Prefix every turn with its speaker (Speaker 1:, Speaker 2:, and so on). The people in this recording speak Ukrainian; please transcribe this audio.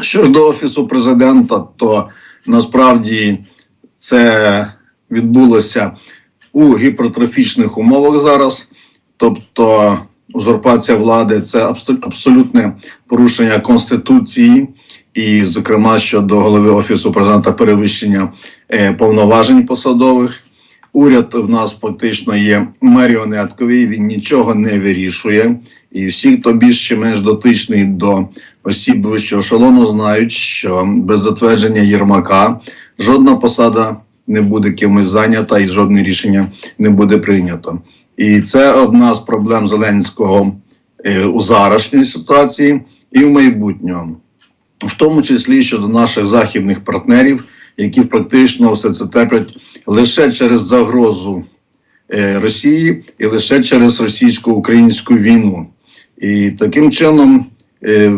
Speaker 1: Що ж до офісу президента, то насправді це відбулося у гіпертрофічних умовах зараз, тобто узурпація влади це абсол- абсолютне порушення конституції, і, зокрема, щодо голови офісу президента перевищення е, повноважень посадових. Уряд в нас фактично є маріонетковий, він нічого не вирішує. І всі, хто більш чи менш дотичний до осіб вищого ешелону, знають, що без затвердження Єрмака жодна посада не буде кимось зайнята і жодне рішення не буде прийнято. І це одна з проблем Зеленського е, у зарашній ситуації і в майбутньому, в тому числі щодо наших західних партнерів, які практично все це теплять лише через загрозу е, Росії і лише через російсько-українську війну. І таким чином е,